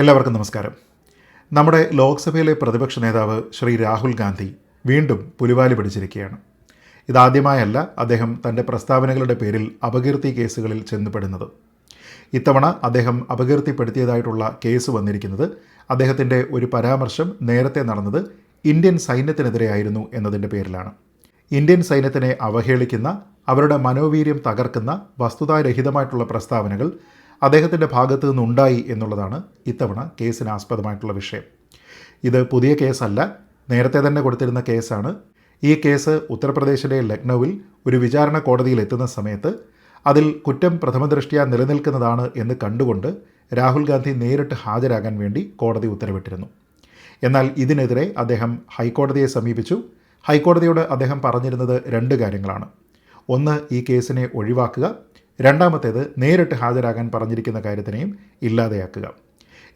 എല്ലാവർക്കും നമസ്കാരം. നമ്മുടെ ലോക്സഭയിലെ പ്രതിപക്ഷ നേതാവ് ശ്രീ രാഹുൽ ഗാന്ധി വീണ്ടും പുലിവാലി പിടിച്ചിരിക്കുകയാണ്. ഇതാദ്യമായല്ല അദ്ദേഹം തന്റെ പ്രസ്താവനകളുടെ പേരിൽ അപകീർത്തി കേസുകളിൽ ചെന്നുപെടുന്നത്. ഇത്തവണ അദ്ദേഹം അപകീർത്തിപ്പെടുത്തിയതായിട്ടുള്ള കേസ് വന്നിരിക്കുന്നത് അദ്ദേഹത്തിന്റെ ഒരു പരാമർശം നേരത്തെ നടന്നത് ഇന്ത്യൻ സൈന്യത്തിനെതിരെയായിരുന്നു എന്നതിന്റെ പേരിലാണ്. ഇന്ത്യൻ സൈന്യത്തിനെ അവഹേളിക്കുന്ന അവരുടെ മനോവീര്യം തകർക്കുന്ന വസ്തുതാരഹിതമായിട്ടുള്ള പ്രസ്താവനകൾ അദ്ദേഹത്തിന്റെ ഭാഗത്തു നിന്നുണ്ടായി എന്നുള്ളതാണ് ഇത്തവണ കേസിന് ആസ്പദമായിട്ടുള്ള വിഷയം. ഇത് പുതിയ കേസല്ല നേരത്തെ തന്നെ കൊടുത്തിരുന്ന കേസാണ്. ഈ കേസ് ഉത്തർപ്രദേശിലെ ലക്നൌവിൽ ഒരു വിചാരണ കോടതിയിൽ എത്തുന്ന സമയത്ത് അതിൽ കുറ്റം പ്രഥമദൃഷ്ട്യാ നിലനിൽക്കുന്നതാണ് എന്ന് കണ്ടുകൊണ്ട് രാഹുൽ ഗാന്ധി നേരിട്ട് ഹാജരാകാൻ വേണ്ടി കോടതി ഉത്തരവിട്ടിരുന്നു. എന്നാൽ ഇതിനെതിരെ അദ്ദേഹം ഹൈക്കോടതിയെ സമീപിച്ചു. ഹൈക്കോടതിയോട് അദ്ദേഹം പറഞ്ഞിരുന്നത് രണ്ട് കാര്യങ്ങളാണ്. ഒന്ന് ഈ കേസിനെ ഒഴിവാക്കുക. രണ്ടാമത്തേത് നേരിട്ട് ഹാജരാകാൻ പറഞ്ഞിരിക്കുന്ന കാര്യത്തിനെയും ഇല്ലാതെയാക്കുക.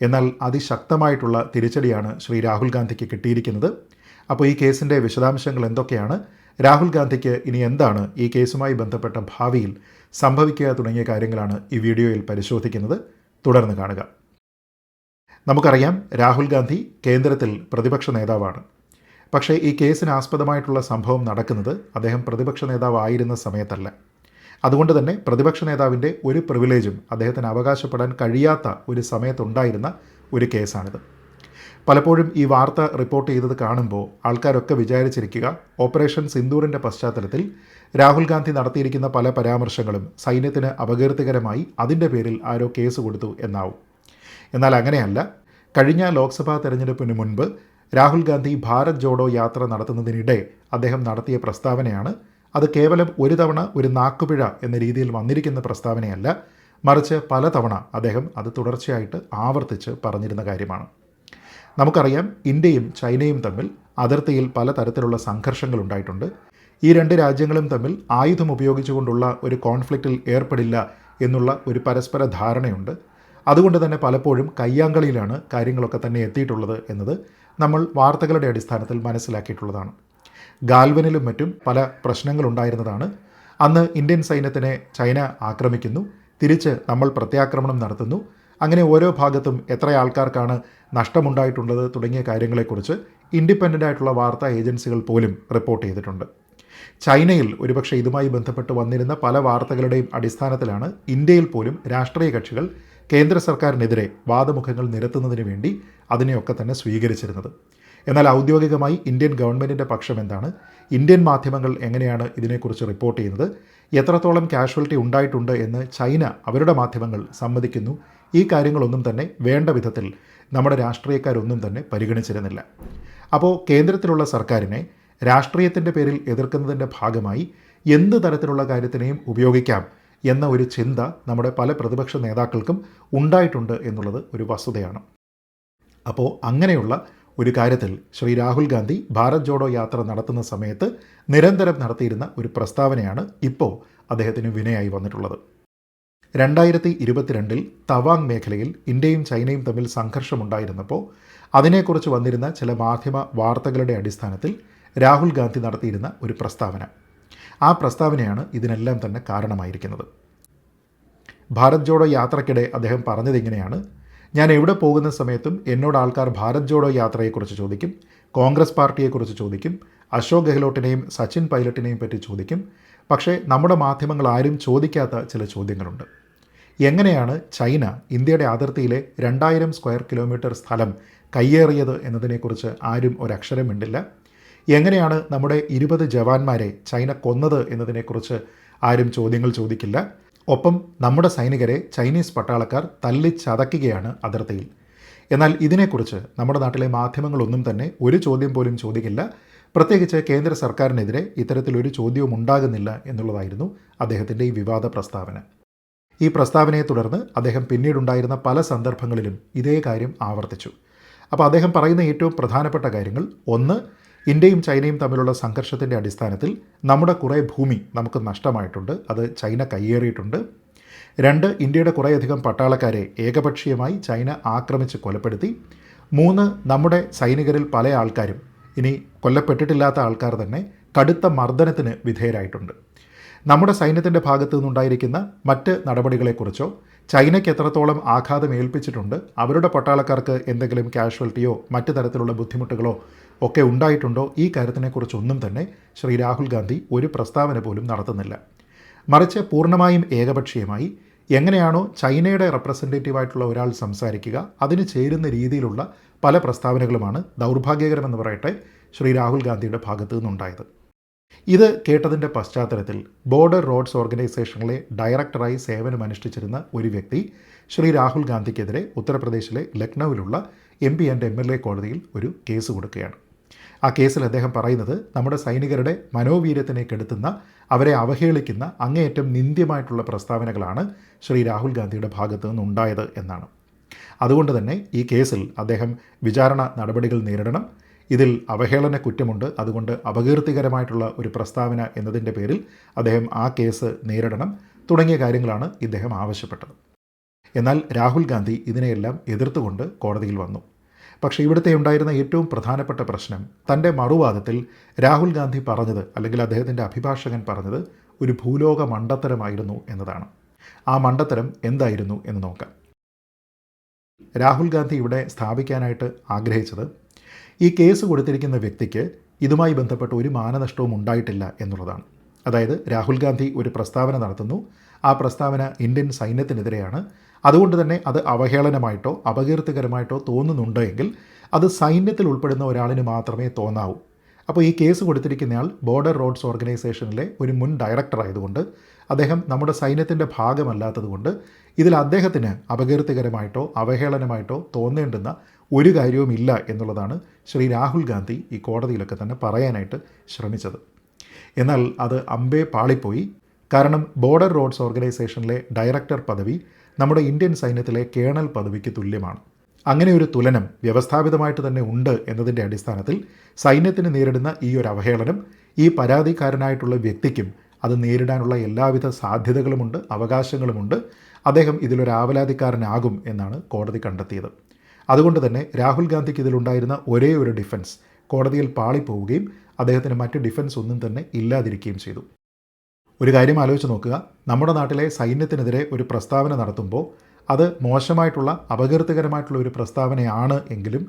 എന്നാൽ അതിശക്തമായിട്ടുള്ള തിരിച്ചടിയാണ് ശ്രീ രാഹുൽ ഗാന്ധിക്ക് കിട്ടിയിരിക്കുന്നത്. അപ്പോൾ ഈ കേസിന്റെ വിശദാംശങ്ങൾ എന്തൊക്കെയാണ്? രാഹുൽ ഗാന്ധിക്ക് ഇനി എന്താണ് ഈ കേസുമായി ബന്ധപ്പെട്ട ഭാവിയിൽ സംഭവിക്കുക തുടങ്ങിയ കാര്യങ്ങളാണ് ഈ വീഡിയോയിൽ പരിശോധിക്കുന്നത്. തുടർന്ന് കാണുക. നമുക്കറിയാം രാഹുൽ ഗാന്ധി കേന്ദ്രത്തിൽ പ്രതിപക്ഷ നേതാവാണ്. പക്ഷേ ഈ കേസിന് ആസ്പദമായിട്ടുള്ള സംഭവം നടക്കുന്നത് അദ്ദേഹം പ്രതിപക്ഷ നേതാവായിരുന്ന സമയത്തല്ല. അതുകൊണ്ട് തന്നെ പ്രതിപക്ഷ നേതാവിന്റെ ഒരു പ്രിവിലേജും അദ്ദേഹത്തിന് അവകാശപ്പെടാൻ കഴിയാത്ത ഒരു സമയത്തുണ്ടായിരുന്ന ഒരു കേസാണിത്. പലപ്പോഴും ഈ വാർത്ത റിപ്പോർട്ട് ചെയ്തത് കാണുമ്പോൾ ആൾക്കാരൊക്കെ വിചാരിച്ചിരിക്കുക ഓപ്പറേഷൻ സിന്ദൂറിന്റെ പശ്ചാത്തലത്തിൽ രാഹുൽ ഗാന്ധി നടത്തിയിരിക്കുന്ന പല പരാമർശങ്ങളും സൈന്യത്തിന് അപകീർത്തികരമായി അതിന്റെ പേരിൽ ആരോ കേസ് കൊടുത്തു എന്നാവും. എന്നാൽ അങ്ങനെയല്ല. കഴിഞ്ഞ ലോക്സഭാ തെരഞ്ഞെടുപ്പിന് മുൻപ് രാഹുൽ ഗാന്ധി ഭാരത് ജോഡോ യാത്ര നടത്തുന്നതിനിടെ അദ്ദേഹം നടത്തിയ പ്രസ്താവനയാണ് അത് കേവലം ഒരു തവണ ഒരു നാക്കുപിഴ എന്ന രീതിയിൽ വന്നിരിക്കുന്ന പ്രസ്താവനയല്ല. മറിച്ച് പലതവണ അദ്ദേഹം അത് തുടർച്ചയായിട്ട് ആവർത്തിച്ച് പറഞ്ഞിരുന്ന കാര്യമാണ്. നമുക്കറിയാം ഇന്ത്യയും ചൈനയും തമ്മിൽ അതിർത്തിയിൽ പലതരത്തിലുള്ള സംഘർഷങ്ങൾ ഉണ്ടായിട്ടുണ്ട്. ഈ രണ്ട് രാജ്യങ്ങളും തമ്മിൽ ആയുധം ഉപയോഗിച്ചുകൊണ്ടുള്ള ഒരു കോൺഫ്ലിക്റ്റിൽ ഏർപ്പെടില്ല എന്നുള്ള ഒരു പരസ്പര ധാരണയുണ്ട്. അതുകൊണ്ട് തന്നെ പലപ്പോഴും കയ്യാങ്കളിയിലാണ് കാര്യങ്ങളൊക്കെ തന്നെ എത്തിയിട്ടുള്ളത് എന്നത് നമ്മൾ വാർത്തകളുടെ അടിസ്ഥാനത്തിൽ മനസ്സിലാക്കിയിട്ടുള്ളതാണ്. ഗാൽവനിലും മറ്റും പല പ്രശ്നങ്ങളുണ്ടായിരുന്നതാണ്. അന്ന് ഇന്ത്യൻ സൈന്യത്തിനെ ചൈന ആക്രമിക്കുന്നു. തിരിച്ച് നമ്മൾ പ്രത്യാക്രമണം നടത്തുന്നു. അങ്ങനെ ഓരോ ഭാഗത്തും എത്ര ആൾക്കാർക്കാണ് നഷ്ടമുണ്ടായിട്ടുള്ളത് തുടങ്ങിയ കാര്യങ്ങളെക്കുറിച്ച് ഇൻഡിപെൻഡന്റ് ആയിട്ടുള്ള വാർത്താ ഏജൻസികൾ പോലും റിപ്പോർട്ട് ചെയ്തിട്ടുണ്ട്. ചൈനയിൽ ഒരുപക്ഷെ ഇതുമായി ബന്ധപ്പെട്ട് വന്നിരുന്ന പല വാർത്തകളുടെയും അടിസ്ഥാനത്തിലാണ് ഇന്ത്യയിൽ പോലും രാഷ്ട്രീയ കക്ഷികൾ കേന്ദ്ര സർക്കാരിനെതിരെ വാദമുഖങ്ങൾ നിരത്തുന്നതിന് വേണ്ടി അതിനെയൊക്കെ തന്നെ സ്വീകരിച്ചിരുന്നത്. എന്നാൽ ഔദ്യോഗികമായി ഇന്ത്യൻ ഗവൺമെന്റിന്റെ പക്ഷം എന്താണ്? ഇന്ത്യൻ മാധ്യമങ്ങൾ എങ്ങനെയാണ് ഇതിനെക്കുറിച്ച് റിപ്പോർട്ട് ചെയ്യുന്നത്? എത്രത്തോളം കാഷ്വാലിറ്റി ഉണ്ടായിട്ടുണ്ട് എന്ന് ചൈന അവരുടെ മാധ്യമങ്ങൾ സമ്മതിക്കുന്നു. ഈ കാര്യങ്ങളൊന്നും തന്നെ വേണ്ട വിധത്തിൽ നമ്മുടെ രാഷ്ട്രീയക്കാരൊന്നും തന്നെ പരിഗണിച്ചിരുന്നില്ല. അപ്പോൾ കേന്ദ്രത്തിലുള്ള സർക്കാരിനെ രാഷ്ട്രീയത്തിന്റെ പേരിൽ എതിർക്കുന്നതിന്റെ ഭാഗമായി എന്ത് തരത്തിലുള്ള കാര്യത്തിനെയും ഉപയോഗിക്കാം എന്ന ഒരു ചിന്ത നമ്മുടെ പല പ്രതിപക്ഷ നേതാക്കൾക്കും ഉണ്ടായിട്ടുണ്ട് എന്നുള്ളത് ഒരു വസ്തുതയാണ്. അപ്പോൾ അങ്ങനെയുള്ള ഒരു കാര്യത്തിൽ ശ്രീ രാഹുൽ ഗാന്ധി ഭാരത് ജോഡോ യാത്ര നടത്തുന്ന സമയത്ത് നിരന്തരം നടത്തിയിരുന്ന ഒരു പ്രസ്താവനയാണ് ഇപ്പോൾ അദ്ദേഹത്തിന് വിനയായി വന്നിട്ടുള്ളത്. രണ്ടായിരത്തി ഇരുപത്തിരണ്ടിൽ തവാങ് മേഖലയിൽ ഇന്ത്യയും ചൈനയും തമ്മിൽ സംഘർഷമുണ്ടായിരുന്നപ്പോൾ അതിനെക്കുറിച്ച് വന്നിരുന്ന ചില മാധ്യമ വാർത്തകളുടെ അടിസ്ഥാനത്തിൽ രാഹുൽ ഗാന്ധി നടത്തിയിരുന്ന ഒരു പ്രസ്താവന. ആ പ്രസ്താവനയാണ് ഇതിനെല്ലാം തന്നെ കാരണമായിരിക്കുന്നത്. ഭാരത് ജോഡോ യാത്രക്കിടെ അദ്ദേഹം പറഞ്ഞത് ഇങ്ങനെയാണ് ഞാൻ എവിടെ പോകുന്ന സമയത്തും എന്നോട് ആൾക്കാർ ഭാരത് ജോഡോ യാത്രയെക്കുറിച്ച് ചോദിക്കും കോൺഗ്രസ് പാർട്ടിയെക്കുറിച്ച് ചോദിക്കും അശോക് ഗെഹ്ലോട്ടിനെയും സച്ചിൻ പൈലറ്റിനെയും പറ്റി ചോദിക്കും. പക്ഷേ നമ്മുടെ മാധ്യമങ്ങൾ ആരും ചോദിക്കാത്ത ചില ചോദ്യങ്ങളുണ്ട്. എങ്ങനെയാണ് ചൈന ഇന്ത്യയുടെ അതിർത്തിയിലെ രണ്ടായിരം സ്ക്വയർ കിലോമീറ്റർ സ്ഥലം കയ്യേറിയത് എന്നതിനെക്കുറിച്ച് ആരും ഒരക്ഷരം മിണ്ടില്ല എങ്ങനെയാണ് നമ്മുടെ ഇരുപത് ജവാന്മാരെ ചൈന കൊന്നത് എന്നതിനെക്കുറിച്ച് ആരും ചോദ്യങ്ങൾ ചോദിക്കില്ല? ഒപ്പം നമ്മുടെ സൈനികരെ ചൈനീസ് പട്ടാളക്കാർ തല്ലിച്ചതയ്ക്കുകയാണ് അതിർത്തിയിൽ. എന്നാൽ ഇതിനെക്കുറിച്ച് നമ്മുടെ നാട്ടിലെ മാധ്യമങ്ങളൊന്നും തന്നെ ഒരു ചോദ്യം പോലും ചോദിക്കില്ല. പ്രത്യേകിച്ച് കേന്ദ്ര സർക്കാരിനെതിരെ ഇത്തരത്തിലൊരു ചോദ്യവും ഉണ്ടാകുന്നില്ല എന്നുള്ളതായിരുന്നു അദ്ദേഹത്തിന്റെ ഈ വിവാദ പ്രസ്താവന. ഈ പ്രസ്താവനയെ തുടർന്ന് അദ്ദേഹം പിന്നീടുണ്ടായിരുന്ന പല സന്ദർഭങ്ങളിലും ഇതേ കാര്യം ആവർത്തിച്ചു. അപ്പോൾ അദ്ദേഹം പറയുന്ന ഏറ്റവും പ്രധാനപ്പെട്ട കാര്യങ്ങൾ ഒന്ന് ഇന്ത്യയും ചൈനയും തമ്മിലുള്ള സംഘർഷത്തിന്റെ അടിസ്ഥാനത്തിൽ നമ്മുടെ കുറേ ഭൂമി നമുക്ക് നഷ്ടമായിട്ടുണ്ട്. അത് ചൈന കയ്യേറിയിട്ടുണ്ട്. രണ്ട് ഇന്ത്യയുടെ കുറേയധികം പട്ടാളക്കാരെ ഏകപക്ഷീയമായി ചൈന ആക്രമിച്ച് കൊലപ്പെടുത്തി. മൂന്ന് നമ്മുടെ സൈനികരിൽ പല ആൾക്കാരും ഇനി കൊല്ലപ്പെട്ടിട്ടില്ലാത്ത ആൾക്കാർ തന്നെ കടുത്ത മർദ്ദനത്തിന് വിധേയരായിട്ടുണ്ട്. നമ്മുടെ സൈന്യത്തിന്റെ ഭാഗത്തു നിന്നുണ്ടായിരിക്കുന്ന മറ്റ് നടപടികളെക്കുറിച്ചോ ചൈനയ്ക്ക് എത്രത്തോളം ആഘാതം ഏൽപ്പിച്ചിട്ടുണ്ട് അവരുടെ പട്ടാളക്കാർക്ക് എന്തെങ്കിലും കാഷ്വാലിറ്റിയോ മറ്റു തരത്തിലുള്ള ബുദ്ധിമുട്ടുകളോ ഒക്കെ ഉണ്ടായിട്ടുണ്ടോ ഈ കാര്യത്തിനെക്കുറിച്ചൊന്നും തന്നെ ശ്രീ രാഹുൽ ഗാന്ധി ഒരു പ്രസ്താവന പോലും നടത്തുന്നില്ല. മറിച്ച് പൂർണമായും ഏകപക്ഷീയമായി എങ്ങനെയാണോ ചൈനയുടെ റെപ്രസെന്റേറ്റീവായിട്ടുള്ള ഒരാൾ സംസാരിക്കുക അതിന് ചേരുന്ന രീതിയിലുള്ള പല പ്രസ്താവനകളുമാണ് ദൗർഭാഗ്യകരമെന്ന് പറയട്ടെ ശ്രീ രാഹുൽ ഗാന്ധിയുടെ ഭാഗത്തു നിന്നുണ്ടായത്. ഇത് കേട്ടതിന്റെ പശ്ചാത്തലത്തിൽ ബോർഡർ റോഡ്സ് ഓർഗനൈസേഷനിലെ ഡയറക്ടറായി സേവനമനുഷ്ഠിച്ചിരുന്ന ഒരു വ്യക്തി ശ്രീ രാഹുൽ ഗാന്ധിക്കെതിരെ ഉത്തർപ്രദേശിലെ ലക്നൌവിലുള്ള M P and M L A കോടതിയിൽ ഒരു കേസ് കൊടുക്കുകയാണ്. ആ കേസിൽ അദ്ദേഹം പറയുന്നത് നമ്മുടെ സൈനികരുടെ മനോവീര്യത്തിനെ കെടുത്തുന്ന അവരെ അവഹേളിക്കുന്ന അങ്ങേയറ്റം നിന്ദ്യമായിട്ടുള്ള പ്രസ്താവനകളാണ് ശ്രീ രാഹുൽ ഗാന്ധിയുടെ ഭാഗത്തു നിന്നുണ്ടായത് എന്നാണ്. അതുകൊണ്ട് തന്നെ ഈ കേസിൽ അദ്ദേഹം വിചാരണ നടപടികൾ നേരിടണം ഇതിൽ അവഹേളന കുറ്റമുണ്ട്. അതുകൊണ്ട് അപകീർത്തികരമായിട്ടുള്ള ഒരു പ്രസ്താവന എന്നതിന്റെ പേരിൽ അദ്ദേഹം ആ കേസ് നേരിടണം. തുടങ്ങിയ കാര്യങ്ങളാണ് ഇദ്ദേഹം ആവശ്യപ്പെട്ടത്. എന്നാൽ രാഹുൽ ഗാന്ധി ഇതിനെയെല്ലാം എതിർത്തുകൊണ്ട് കോടതിയിൽ വന്നു. പക്ഷേ ഇവിടുത്തെ ഉണ്ടായിരുന്ന ഏറ്റവും പ്രധാനപ്പെട്ട പ്രശ്നം തന്റെ മറുവാദത്തിൽ രാഹുൽ ഗാന്ധി പറഞ്ഞത് അല്ലെങ്കിൽ അദ്ദേഹത്തിന്റെ അഭിഭാഷകൻ പറഞ്ഞത് ഒരു ഭൂലോക മണ്ടത്തരമായിരുന്നു എന്നതാണ്. ആ മണ്ടത്തരം എന്തായിരുന്നു എന്ന് നോക്കാം. രാഹുൽ ഗാന്ധി ഇവിടെ സ്ഥാപിക്കാനായിട്ട് ആഗ്രഹിച്ചത് ഈ കേസ് കൊടുത്തിരിക്കുന്ന വ്യക്തിക്ക് ഇതുമായി ബന്ധപ്പെട്ട് ഒരു മാനനഷ്ടവും ഉണ്ടായിട്ടില്ല എന്നുള്ളതാണ്. അതായത് രാഹുൽ ഗാന്ധി ഒരു പ്രസ്താവന നടത്തുന്നു. ആ പ്രസ്താവന ഇന്ത്യൻ സൈന്യത്തിനെതിരെയാണ്. അതുകൊണ്ട് തന്നെ അത് അവഹേളനമായിട്ടോ അപകീർത്തികരമായിട്ടോ തോന്നുന്നുണ്ടെങ്കിൽ അത് സൈന്യത്തിൽ ഉൾപ്പെടുന്ന ഒരാളിന് മാത്രമേ തോന്നാവൂ. അപ്പോൾ ഈ കേസ് കൊടുത്തിരിക്കുന്നയാൾ ബോർഡർ റോഡ്സ് ഓർഗനൈസേഷനിലെ ഒരു മുൻ ഡയറക്ടർ ആയതുകൊണ്ട് അദ്ദേഹം നമ്മുടെ സൈന്യത്തിന്റെ ഭാഗമല്ലാത്തതുകൊണ്ട് ഇതിൽ അദ്ദേഹത്തിന് അപകീർത്തികരമായിട്ടോ അവഹേളനമായിട്ടോ തോന്നേണ്ടുന്ന ഒരു കാര്യവുമില്ല എന്നുള്ളതാണ് ശ്രീ രാഹുൽ ഗാന്ധി ഈ കോടതിയിലൊക്കെ തന്നെ പറയാനായിട്ട് ശ്രമിച്ചത്. എന്നാൽ അത് അമ്പേ പാളിപ്പോയി. കാരണം ബോർഡർ റോഡ്സ് ഓർഗനൈസേഷനിലെ ഡയറക്ടർ പദവി നമ്മുടെ ഇന്ത്യൻ സൈന്യത്തിലെ കേണൽ പദവിക്ക് തുല്യമാണ്. അങ്ങനെ ഒരു തുലനം വ്യവസ്ഥാപിതമായിട്ട് തന്നെ ഉണ്ട് എന്നതിന്റെ അടിസ്ഥാനത്തിൽ സൈന്യത്തിന് നേരിടുന്ന ഈ ഒരു അവഹേളനം ഈ പരാതിക്കാരനായിട്ടുള്ള വ്യക്തിക്കും അത് നേരിടാനുള്ള എല്ലാവിധ സാധ്യതകളുമുണ്ട് അവകാശങ്ങളുമുണ്ട്. അദ്ദേഹം ഇതിലൊരു ആവലാതിക്കാരനാകും എന്നാണ് കോടതി കണ്ടെത്തിയത്. അതുകൊണ്ട് തന്നെ രാഹുൽ ഗാന്ധിക്ക് ഇതിലുണ്ടായിരുന്ന ഒരേ ഒരു ഡിഫൻസ് കോടതിയിൽ പാളിപ്പോവുകയും അദ്ദേഹത്തിന് മറ്റ് ഡിഫൻസ് ഒന്നും തന്നെ ഇല്ലാതിരിക്കുകയും ചെയ്തു. ഒരു കാര്യം ആലോചിച്ച് നോക്കുക. നമ്മുടെ നാട്ടിലെ സൈന്യത്തിനെതിരെ ഒരു പ്രസ്താവന നടത്തുമ്പോൾ അത് മോശമായിട്ടുള്ള അപകീർത്തികരമായിട്ടുള്ള ഒരു പ്രസ്താവനയാണ് എങ്കിലും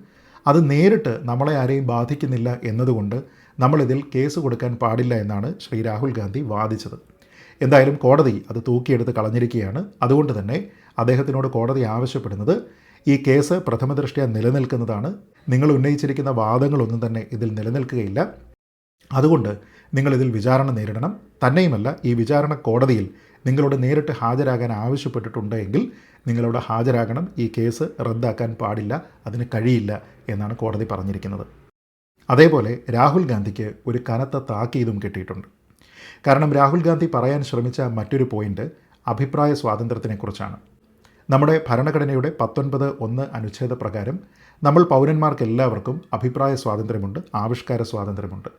അത് നേരിട്ട് നമ്മളെ ആരെയും ബാധിക്കുന്നില്ല എന്നതുകൊണ്ട് നമ്മളിതിൽ കേസ് കൊടുക്കാൻ പാടില്ല എന്നാണ് ശ്രീ രാഹുൽ ഗാന്ധി വാദിച്ചത്. എന്തായാലും കോടതി അത് തൂക്കിയെടുത്ത് കളഞ്ഞിരിക്കുകയാണ്. അതുകൊണ്ട് തന്നെ അദ്ദേഹത്തിനോട് കോടതി ആവശ്യപ്പെടുന്നത് ഈ കേസ് പ്രഥമദൃഷ്ട്യ നിലനിൽക്കുന്നതാണ്. നിങ്ങൾ ഉന്നയിച്ചിരിക്കുന്ന വാദങ്ങളൊന്നും തന്നെ ഇതിൽ നിലനിൽക്കുകയില്ല. അതുകൊണ്ട് നിങ്ങളിതിൽ വിചാരണ നേരിടണം. തന്നെയുമല്ല ഈ വിചാരണ കോടതിയിൽ നിങ്ങളോട് നേരിട്ട് ഹാജരാകാൻ ആവശ്യപ്പെട്ടിട്ടുണ്ട് എങ്കിൽ നിങ്ങളോട് ഹാജരാകണം. ഈ കേസ് റദ്ദാക്കാൻ പാടില്ല അതിന് കഴിയില്ല എന്നാണ് കോടതി പറഞ്ഞിരിക്കുന്നത്. അതേപോലെ രാഹുൽ ഗാന്ധിക്ക് ഒരു കനത്ത താക്കീതും കിട്ടിയിട്ടുണ്ട്. കാരണം രാഹുൽ ഗാന്ധി പറയാൻ ശ്രമിച്ച മറ്റൊരു പോയിന്റ് അഭിപ്രായ സ്വാതന്ത്ര്യത്തിനെക്കുറിച്ചാണ്. നമ്മുടെ ഭരണഘടനയുടെ പത്തൊൻപത് ഒന്ന് അനുച്ഛേദ പ്രകാരം നമ്മൾ പൗരന്മാർക്ക് എല്ലാവർക്കും അഭിപ്രായ സ്വാതന്ത്ര്യമുണ്ട് ആവിഷ്കാര സ്വാതന്ത്ര്യമുണ്ട്.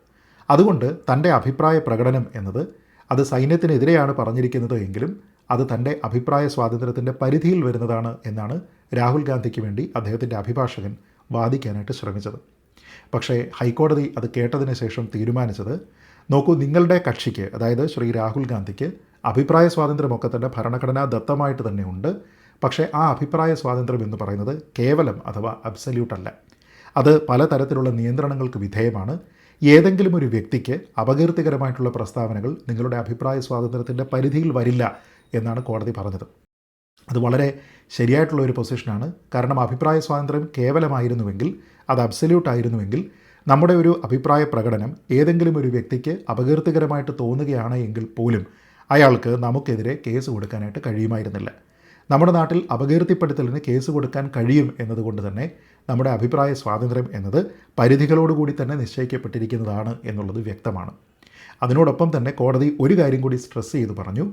അതുകൊണ്ട് തന്റെ അഭിപ്രായ പ്രകടനം എന്നത് അത് സൈന്യത്തിനെതിരെയാണ് പറഞ്ഞിരിക്കുന്നത് എങ്കിലും അത് തന്റെ അഭിപ്രായ സ്വാതന്ത്ര്യത്തിന്റെ പരിധിയിൽ വരുന്നതാണ് എന്നാണ് രാഹുൽ ഗാന്ധിക്ക് വേണ്ടി അദ്ദേഹത്തിന്റെ അഭിഭാഷകൻ വാദിക്കാനായിട്ട് ശ്രമിച്ചത്. പക്ഷേ ഹൈക്കോടതി അത് കേട്ടതിന് ശേഷം തീരുമാനിച്ചത് നോക്കൂ നിങ്ങളുടെ കക്ഷിക്ക് അതായത് ശ്രീ രാഹുൽ ഗാന്ധിക്ക് അഭിപ്രായ സ്വാതന്ത്ര്യമൊക്കെ തന്നെ ഭരണഘടനാ ദത്തമായിട്ട് തന്നെ ഉണ്ട് പക്ഷേ ആ അഭിപ്രായ സ്വാതന്ത്ര്യം എന്ന് പറയുന്നത് കേവലം അഥവാ അബ്സല്യൂട്ടല്ല അത് പലതരത്തിലുള്ള നിയന്ത്രണങ്ങൾക്ക് വിധേയമാണ്. ഏതെങ്കിലും ഒരു വ്യക്തിക്ക് അപകീർത്തികരമായിട്ടുള്ള പ്രസ്താവനകൾ നിങ്ങളുടെ അഭിപ്രായ സ്വാതന്ത്ര്യത്തിന്റെ പരിധിയിൽ വരില്ല എന്നാണ് കോടതി പറഞ്ഞത്. അത് വളരെ ശരിയായിട്ടുള്ള ഒരു പൊസിഷനാണ് കാരണം അഭിപ്രായ സ്വാതന്ത്ര്യം കേവലമായിരുന്നുവെങ്കിൽ അത് അബ്സല്യൂട്ട് ആയിരുന്നുവെങ്കിൽ നമ്മുടെ ഒരു അഭിപ്രായ പ്രകടനം ഏതെങ്കിലും ഒരു വ്യക്തിക്ക് അപകീർത്തികരമായിട്ട് തോന്നുകയാണ് എങ്കിൽ പോലും അയാൾക്ക് നമുക്കെതിരെ കേസ് കൊടുക്കാനായിട്ട് കഴിയുമായിരുന്നില്ല. നമ്മുടെ നാട്ടിൽ അപകീർത്തിപ്പെടുത്തലിന് കേസ് കൊടുക്കാൻ കഴിയും എന്നതുകൊണ്ട് തന്നെ നമ്മുടെ അഭിപ്രായ സ്വാതന്ത്ര്യം എന്നത് പരിധികളോടുകൂടി തന്നെ നിശ്ചയിക്കപ്പെട്ടിരിക്കുന്നതാണ് എന്നുള്ളത് വ്യക്തമാണ്. അതിനോടൊപ്പം തന്നെ കോടതി ഒരു കാര്യം കൂടി സ്ട്രെസ് ചെയ്ത് പറഞ്ഞു.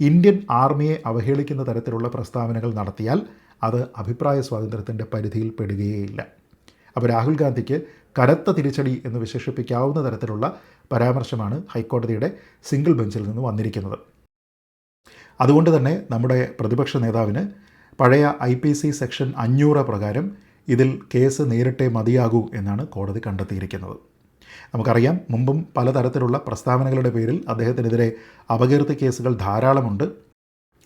ഇന്ത്യൻ ആർമിയെ അവഹേളിക്കുന്ന തരത്തിലുള്ള പ്രസ്താവനകൾ നടത്തിയാൽ അത് അഭിപ്രായ സ്വാതന്ത്ര്യത്തിന്റെ പരിധിയിൽ പെടുകയേയില്ല. അപ്പോൾ രാഹുൽ ഗാന്ധിക്ക് കനത്ത തിരിച്ചടി എന്ന് വിശേഷിപ്പിക്കാവുന്ന തരത്തിലുള്ള പരാമർശമാണ് ഹൈക്കോടതിയുടെ സിംഗിൾ ബെഞ്ചിൽ നിന്ന് വന്നിരിക്കുന്നത്. അതുകൊണ്ട് തന്നെ നമ്മുടെ പ്രതിപക്ഷ നേതാവിന് പഴയ ഐ പി സി സെക്ഷൻ അഞ്ഞൂറ് പ്രകാരം ഇതിൽ കേസ് നേരിട്ടേ മതിയാകൂ എന്നാണ് കോടതി കണ്ടെത്തിയിരിക്കുന്നത്. നമുക്കറിയാം മുമ്പും പലതരത്തിലുള്ള പ്രസ്താവനകളുടെ പേരിൽ അദ്ദേഹത്തിനെതിരെ അപകീർത്തി കേസുകൾ ധാരാളമുണ്ട്.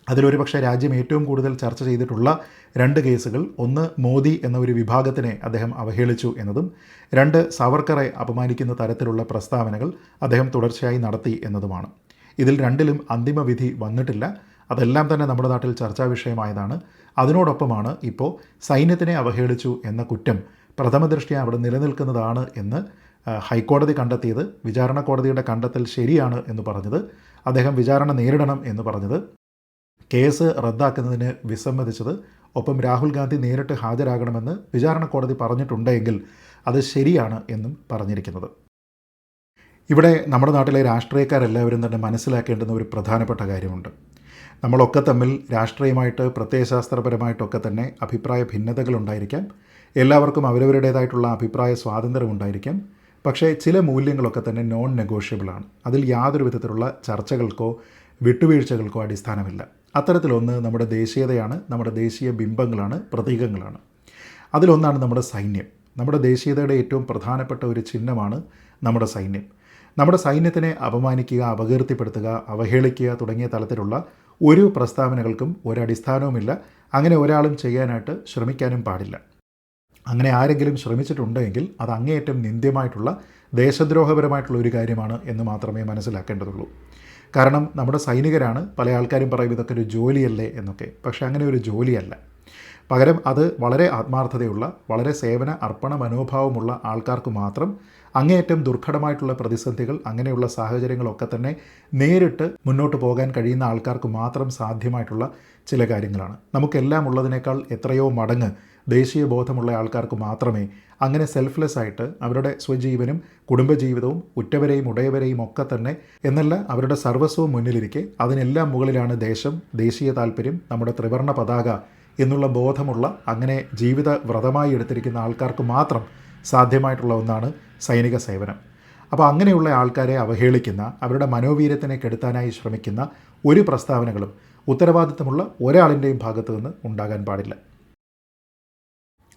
അതിലൊരു പക്ഷേ രാജ്യം ഏറ്റവും കൂടുതൽ ചർച്ച ചെയ്തിട്ടുള്ള രണ്ട് കേസുകൾ ഒന്ന് മോദി എന്ന ഒരു വിഭാഗത്തിനെ അദ്ദേഹം അവഹേളിച്ചു എന്നതും രണ്ട് സവർക്കറെ അപമാനിക്കുന്ന തരത്തിലുള്ള പ്രസ്താവനകൾ അദ്ദേഹം തുടർച്ചയായി നടത്തി എന്നതുമാണ്. ഇതിൽ രണ്ടിലും അന്തിമ വിധി വന്നിട്ടില്ല. അതെല്ലാം തന്നെ നമ്മുടെ നാട്ടിൽ ചർച്ചാ വിഷയമായതാണ്. അതിനോടൊപ്പമാണ് ഇപ്പോൾ സൈന്യത്തിനെ അവഹേളിച്ചു എന്ന കുറ്റം പ്രഥമദൃഷ്ടിയ അവിടെ നിലനിൽക്കുന്നതാണ് എന്ന് ഹൈക്കോടതി കണ്ടെത്തിയത്. വിചാരണ കോടതിയുടെ കണ്ടെത്തൽ ശരിയാണ് എന്ന് പറഞ്ഞത്. അദ്ദേഹം വിചാരണ നേരിടണം എന്ന് പറഞ്ഞത്. കേസ് റദ്ദാക്കുന്നതിന് വിസമ്മതിച്ചത്. ഒപ്പം രാഹുൽ ഗാന്ധി നേരിട്ട് ഹാജരാകണമെന്ന് വിചാരണ കോടതി പറഞ്ഞിട്ടുണ്ടെങ്കിൽ അത് ശരിയാണ് എന്നും പറഞ്ഞിരിക്കുന്നത്. ഇവിടെ നമ്മുടെ നാട്ടിലെ രാഷ്ട്രീയക്കാരെല്ലാവരും തന്നെ മനസ്സിലാക്കേണ്ടുന്ന ഒരു പ്രധാനപ്പെട്ട കാര്യമുണ്ട്. നമ്മളൊക്കെ തമ്മിൽ രാഷ്ട്രീയമായിട്ട് പ്രത്യയശാസ്ത്രപരമായിട്ടൊക്കെ തന്നെ അഭിപ്രായ ഭിന്നതകൾ ഉണ്ടായിരിക്കാം. എല്ലാവർക്കും അവരവരുടേതായിട്ടുള്ള അഭിപ്രായ സ്വാതന്ത്ര്യം ഉണ്ടായിരിക്കാം. പക്ഷേ ചില മൂല്യങ്ങളൊക്കെ തന്നെ നോൺ നെഗോഷ്യബിളാണ് അതിൽ യാതൊരു വിധത്തിലുള്ള ചർച്ചകൾക്കോ വിട്ടുവീഴ്ചകൾക്കോ അടിസ്ഥാനമില്ല. അത്തരത്തിലൊന്ന് നമ്മുടെ ദേശീയതയാണ് നമ്മുടെ ദേശീയ ബിംബങ്ങളാണ് പ്രതീകങ്ങളാണ്. അതിലൊന്നാണ് നമ്മുടെ സൈന്യം. നമ്മുടെ ദേശീയതയുടെ ഏറ്റവും പ്രധാനപ്പെട്ട ഒരു ചിഹ്നമാണ് നമ്മുടെ സൈന്യം. നമ്മുടെ സൈന്യത്തിനെ അപമാനിക്കുക അപകീർത്തിപ്പെടുത്തുക അവഹേളിക്കുക തുടങ്ങിയ തലത്തിലുള്ള ഒരു പ്രസ്താവനകൾക്കും ഒരടിസ്ഥാനവുമില്ല. അങ്ങനെ ഒരാളും ചെയ്യാനായിട്ട് ശ്രമിക്കാനും പാടില്ല. അങ്ങനെ ആരെങ്കിലും ശ്രമിച്ചിട്ടുണ്ടെങ്കിൽ അത് അങ്ങേയറ്റം നിന്ദ്യമായിട്ടുള്ള ദേശദ്രോഹപരമായിട്ടുള്ള ഒരു കാര്യമാണ് എന്ന് മാത്രമേ മനസ്സിലാക്കേണ്ടതുള്ളൂ. കാരണം നമ്മുടെ സൈനികരാണ് പല ആൾക്കാരും പറയും ഇതൊക്കെ ഒരു ജോലിയല്ലേ എന്നൊക്കെ. പക്ഷേ അങ്ങനെ ഒരു ജോലിയല്ല. പകരം അത് വളരെ ആത്മാർത്ഥതയുള്ള വളരെ സേവന അർപ്പണ മനോഭാവമുള്ള ആൾക്കാർക്ക് മാത്രം അങ്ങേയറ്റം ദുർഘടമായിട്ടുള്ള പ്രതിസന്ധികൾ അങ്ങനെയുള്ള സാഹചര്യങ്ങളൊക്കെ തന്നെ നേരിട്ട് മുന്നോട്ട് പോകാൻ കഴിയുന്ന ആൾക്കാർക്ക് മാത്രം സാധ്യമായിട്ടുള്ള ചില കാര്യങ്ങളാണ്. നമുക്കെല്ലാം ഉള്ളതിനേക്കാൾ എത്രയോ മടങ്ങ് ദേശീയ ബോധമുള്ള ആൾക്കാർക്ക് മാത്രമേ അങ്ങനെ സെൽഫ്ലെസ് ആയിട്ട് അവരുടെ സ്വജീവനും കുടുംബജീവിതവും ഉറ്റവരെയും ഉടയവരെയും ഒക്കെ തന്നെ എന്നല്ല അവരുടെ സർവസ്വവും മുന്നിലിരിക്കെ അതിനെല്ലാം മുകളിലാണ് ദേശം ദേശീയ താല്പര്യം നമ്മുടെ ത്രിവർണ പതാക എന്നുള്ള ബോധമുള്ള അങ്ങനെ ജീവിത വ്രതമായി എടുത്തിരിക്കുന്ന ആൾക്കാർക്ക് മാത്രം സാധ്യമായിട്ടുള്ള ഒന്നാണ് സൈനിക സേവനം. അപ്പോൾ അങ്ങനെയുള്ള ആൾക്കാരെ അവഹേളിക്കുന്ന അവരുടെ മനോവീര്യത്തിനെ കെടുത്താനായി ശ്രമിക്കുന്ന ഒരു പ്രസ്താവനകളും ഉത്തരവാദിത്തമുള്ള ഒരാളിന്റെയും ഭാഗത്തു നിന്ന് ഉണ്ടാകാൻ പാടില്ല.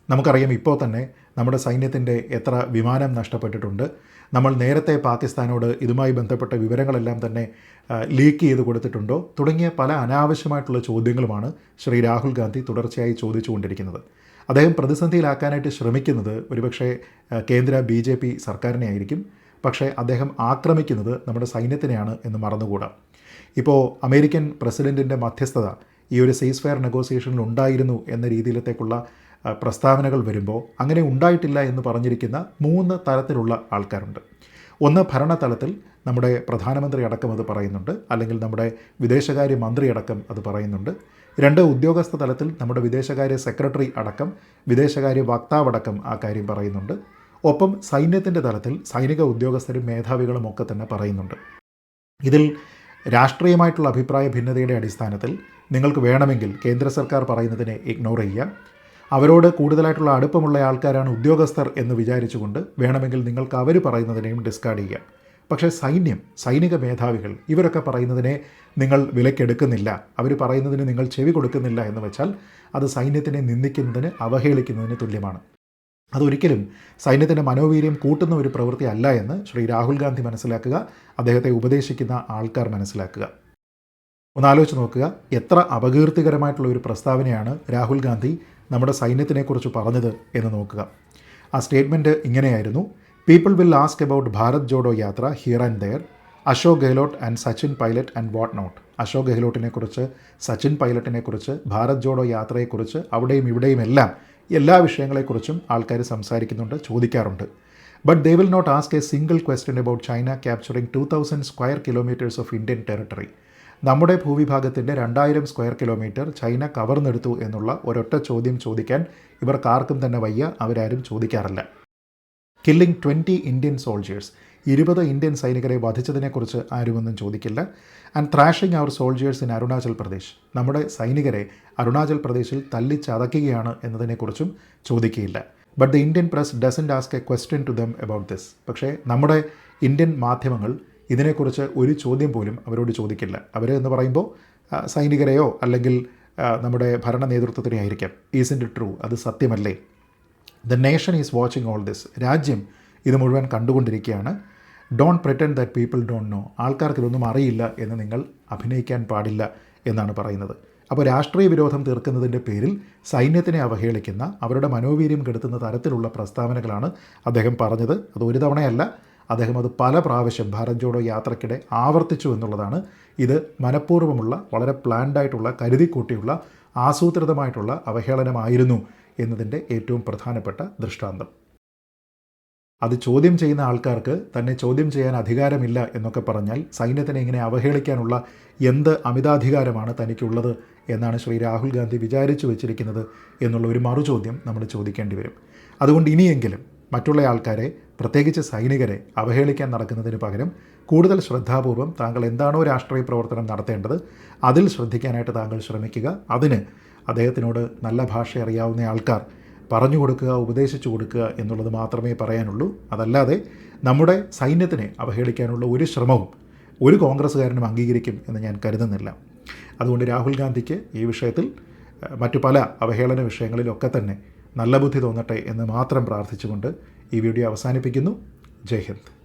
നമുക്കറിയാം ഇപ്പോൾ തന്നെ നമ്മുടെ സൈന്യത്തിന്റെ എത്ര വിമാനം നഷ്ടപ്പെട്ടിട്ടുണ്ട്. നമ്മൾ നേരത്തെ പാകിസ്ഥാനോട് ഇതുമായി ബന്ധപ്പെട്ട വിവരങ്ങളെല്ലാം തന്നെ ലീക്ക് ചെയ്ത് കൊടുത്തിട്ടുണ്ടോ? തുടങ്ങിയ പല അനാവശ്യമായിട്ടുള്ള ചോദ്യങ്ങളുമാണ് ശ്രീ രാഹുൽ ഗാന്ധി തുടർച്ചയായി ചോദിച്ചുകൊണ്ടിരിക്കുന്നത്. അദ്ദേഹം പ്രതിസന്ധിയിലാക്കാനായിട്ട് ശ്രമിക്കുന്നത് ഒരുപക്ഷെ കേന്ദ്ര ബി ജെ പി സർക്കാരിനെ ആയിരിക്കും. പക്ഷേ അദ്ദേഹം ആക്രമിക്കുന്നത് നമ്മുടെ സൈന്യത്തിനെയാണ് എന്ന് മറന്നുകൂടാ. ഇപ്പോൾ അമേരിക്കൻ പ്രസിഡന്റിന്റെ മധ്യസ്ഥത ഈ ഒരു സീസ് ഫയർ നെഗോസിയേഷനിൽ ഉണ്ടായിരുന്നു എന്ന രീതിയിലത്തേക്കുള്ള പ്രസ്താവനകൾ വരുമ്പോൾ അങ്ങനെ ഉണ്ടായിട്ടില്ല എന്ന് പറഞ്ഞിരിക്കുന്ന മൂന്ന് തരത്തിലുള്ള ആൾക്കാരുണ്ട്. ഒന്ന് ഭരണതലത്തിൽ നമ്മുടെ പ്രധാനമന്ത്രി അടക്കം അത് പറയുന്നുണ്ട് അല്ലെങ്കിൽ നമ്മുടെ വിദേശകാര്യ മന്ത്രി അടക്കം അത് പറയുന്നുണ്ട്. രണ്ട് ഉദ്യോഗസ്ഥ തലത്തിൽ നമ്മുടെ വിദേശകാര്യ സെക്രട്ടറി അടക്കം വിദേശകാര്യ വക്താവ് അടക്കം ആ കാര്യം പറയുന്നുണ്ട്. ഒപ്പം സൈന്യത്തിന്റെ തലത്തിൽ സൈനിക ഉദ്യോഗസ്ഥരും മേധാവികളും ഒക്കെ തന്നെ പറയുന്നുണ്ട്. ഇതിൽ രാഷ്ട്രീയമായിട്ടുള്ള അഭിപ്രായ ഭിന്നതയുടെ അടിസ്ഥാനത്തിൽ നിങ്ങൾക്ക് വേണമെങ്കിൽ കേന്ദ്ര സർക്കാർ പറയുന്നതിനെ ഇഗ്നോർ ചെയ്യാം അവരോട് കൂടുതലായിട്ടുള്ള അടുപ്പമുള്ള ആൾക്കാരാണ് ഉദ്യോഗസ്ഥർ എന്ന് വിചാരിച്ചുകൊണ്ട് വേണമെങ്കിൽ നിങ്ങൾക്ക് അവർ പറയുന്നതിനെയും ഡിസ്കാർഡ് ചെയ്യാം. പക്ഷേ സൈന്യം സൈനിക മേധാവികൾ ഇവരൊക്കെ പറയുന്നതിനെ നിങ്ങൾ വിലക്കെടുക്കുന്നില്ല. അവർ പറയുന്നതിന് നിങ്ങൾ ചെവി കൊടുക്കുന്നില്ല എന്ന് വെച്ചാൽ അത് സൈന്യത്തിനെ നിന്ദിക്കുന്നതിന് അവഹേളിക്കുന്നതിന് തുല്യമാണ്. അതൊരിക്കലും സൈന്യത്തിന്റെ മനോവീര്യം കൂട്ടുന്ന ഒരു പ്രവൃത്തി അല്ല എന്ന് ശ്രീ രാഹുൽ ഗാന്ധി മനസ്സിലാക്കുക അദ്ദേഹത്തെ ഉപദേശിക്കുന്ന ആൾക്കാർ മനസ്സിലാക്കുക. ഒന്ന് ആലോചിച്ച് നോക്കുക എത്ര അപകീർത്തികരമായിട്ടുള്ള ഒരു പ്രസ്താവനയാണ് രാഹുൽ ഗാന്ധി നമ്മുടെ സൈന്യത്തിനെക്കുറിച്ച് പറഞ്ഞത് എന്ന് നോക്കുക. ആ സ്റ്റേറ്റ്മെന്റ് ഇങ്ങനെയായിരുന്നു. People will ask about Bharat Jodo Yatra here and there Ashok Gehlot and Sachin Pilot and what not Ashok ഗെഹ്ലോട്ടിനെക്കുറിച്ച് സച്ചിൻ പൈലറ്റിനെക്കുറിച്ച് ഭാരത് ജോഡോ യാത്രയെക്കുറിച്ച് അവിടെയും ഇവിടെയും എല്ലാം എല്ലാ വിഷയങ്ങളെക്കുറിച്ചും ആൾക്കാർ സംസാരിക്കുന്നുണ്ട് ചോദിക്കാറുണ്ട്. But they will not ask a single question about China capturing two thousand square kilometres of Indian territory നമ്മുടെ ഭൂവിഭാഗത്തിന്റെ രണ്ടായിരം സ്ക്വയർ കിലോമീറ്റർ ചൈന കവർന്നെടുത്തു എന്നുള്ള ഒരൊറ്റ ചോദ്യം ചോദിക്കാൻ ഇവർക്കാർക്കും തന്നെ വയ്യ അവരാരും ചോദിക്കാറില്ല. കില്ലിംഗ് ട്വന്റി ഇന്ത്യൻ സോൾജേഴ്സ് ഇരുപത് ഇന്ത്യൻ സൈനികരെ വധിച്ചതിനെക്കുറിച്ച് ആരുമൊന്നും ചോദിക്കില്ല. And thrashing our soldiers in Arunachal Pradesh നമ്മുടെ സൈനികരെ അരുണാചൽ പ്രദേശിൽ തല്ലിച്ചതയ്ക്കുകയാണ് എന്നതിനെക്കുറിച്ചും ചോദിക്കുകയില്ല. But the Indian press doesn't ask a question to them about this പക്ഷേ നമ്മുടെ ഇന്ത്യൻ മാധ്യമങ്ങൾ ഇതിനെക്കുറിച്ച് ഒരു ചോദ്യം പോലും അവരോട് ചോദിക്കില്ല. അവർ എന്ന് പറയുമ്പോൾ സൈനികരെയോ അല്ലെങ്കിൽ നമ്മുടെ ഭരണ നേതൃത്വത്തിനെ ആയിരിക്കാം. ഈസ് ഇൻ ട്രൂ അത് സത്യമല്ലേ? The nation is watching all this രാജ്യം ഇത് മുഴുവൻ കണ്ടുകൊണ്ടിരിക്കുകയാണ്. Don't pretend that people don't know ആൾക്കാർക്ക് ഇതൊന്നും അറിയില്ല എന്ന് നിങ്ങൾ അഭിനയിക്കാൻ പാടില്ല എന്നാണ് പറയുന്നത്. അപ്പോൾ രാഷ്ട്രീയ വിരോധം തീർക്കുന്നതിന്റെ പേരിൽ സൈന്യത്തിനെ അവഹേളിക്കുന്ന അവരുടെ മനോവീര്യം കെടുത്തുന്ന തരത്തിലുള്ള പ്രസ്താവനകളാണ് അദ്ദേഹം പറഞ്ഞത്. അത് ഒരു തവണയല്ല അദ്ദേഹം അത് പല പ്രാവശ്യം ഭാരത് ജോഡോ യാത്രയ്ക്കിടെ ആവർത്തിച്ചു എന്നുള്ളതാണ്. ഇത് മനഃപൂർവമുള്ള വളരെ പ്ലാൻഡായിട്ടുള്ള കരുതിക്കൂട്ടിയുള്ള ആസൂത്രിതമായിട്ടുള്ള അവഹേളനമായിരുന്നു എന്നതിന്റെ ഏറ്റവും പ്രധാനപ്പെട്ട ദൃഷ്ടാന്തം. അത് ചോദ്യം ചെയ്യുന്ന ആൾക്കാർക്ക് തന്നെ ചോദ്യം ചെയ്യാൻ അധികാരമില്ല എന്നൊക്കെ പറഞ്ഞാൽ സൈന്യത്തിനെ ഇങ്ങനെ അവഹേളിക്കാനുള്ള എന്ത് അമിതാധികാരമാണ് തനിക്കുള്ളത് എന്നാണ് ശ്രീ രാഹുൽ ഗാന്ധി വിചാരിച്ചു വെച്ചിരിക്കുന്നത് എന്നുള്ള ഒരു മറുചോദ്യം നമ്മൾ ചോദിക്കേണ്ടി വരും. അതുകൊണ്ട് ഇനിയെങ്കിലും മറ്റുള്ള ആൾക്കാരെ പ്രത്യേകിച്ച് സൈനികരെ അവഹേളിക്കാൻ നടക്കുന്നതിന് പകരം കൂടുതൽ ശ്രദ്ധാപൂർവം താങ്കൾ എന്താണോ രാഷ്ട്രീയ പ്രവർത്തനം നടത്തേണ്ടത് അതിൽ ശ്രദ്ധിക്കാനായിട്ട് താങ്കൾ ശ്രമിക്കുക. അതിന് അദ്ദേഹത്തിനോട് നല്ല ഭാഷ അറിയാവുന്ന ആൾക്കാർ പറഞ്ഞു കൊടുക്കുക ഉപദേശിച്ചു കൊടുക്കുക എന്നുള്ളത് മാത്രമേ പറയാനുള്ളൂ. അതല്ലാതെ നമ്മുടെ സൈന്യത്തിനെ അവഹേളിക്കാനുള്ള ഒരു ശ്രമവും ഒരു കോൺഗ്രസ്സുകാരനും അംഗീകരിക്കും എന്ന് ഞാൻ കരുതുന്നില്ല. അതുകൊണ്ട് രാഹുൽ ഗാന്ധിക്ക് ഈ വിഷയത്തിൽ മറ്റു പല അവഹേളന വിഷയങ്ങളിലൊക്കെ തന്നെ നല്ല ബുദ്ധി തോന്നട്ടെ എന്ന് മാത്രം പ്രാർത്ഥിച്ചുകൊണ്ട് ഈ വീഡിയോ അവസാനിപ്പിക്കുന്നു. ജയ് ഹിന്ദ്.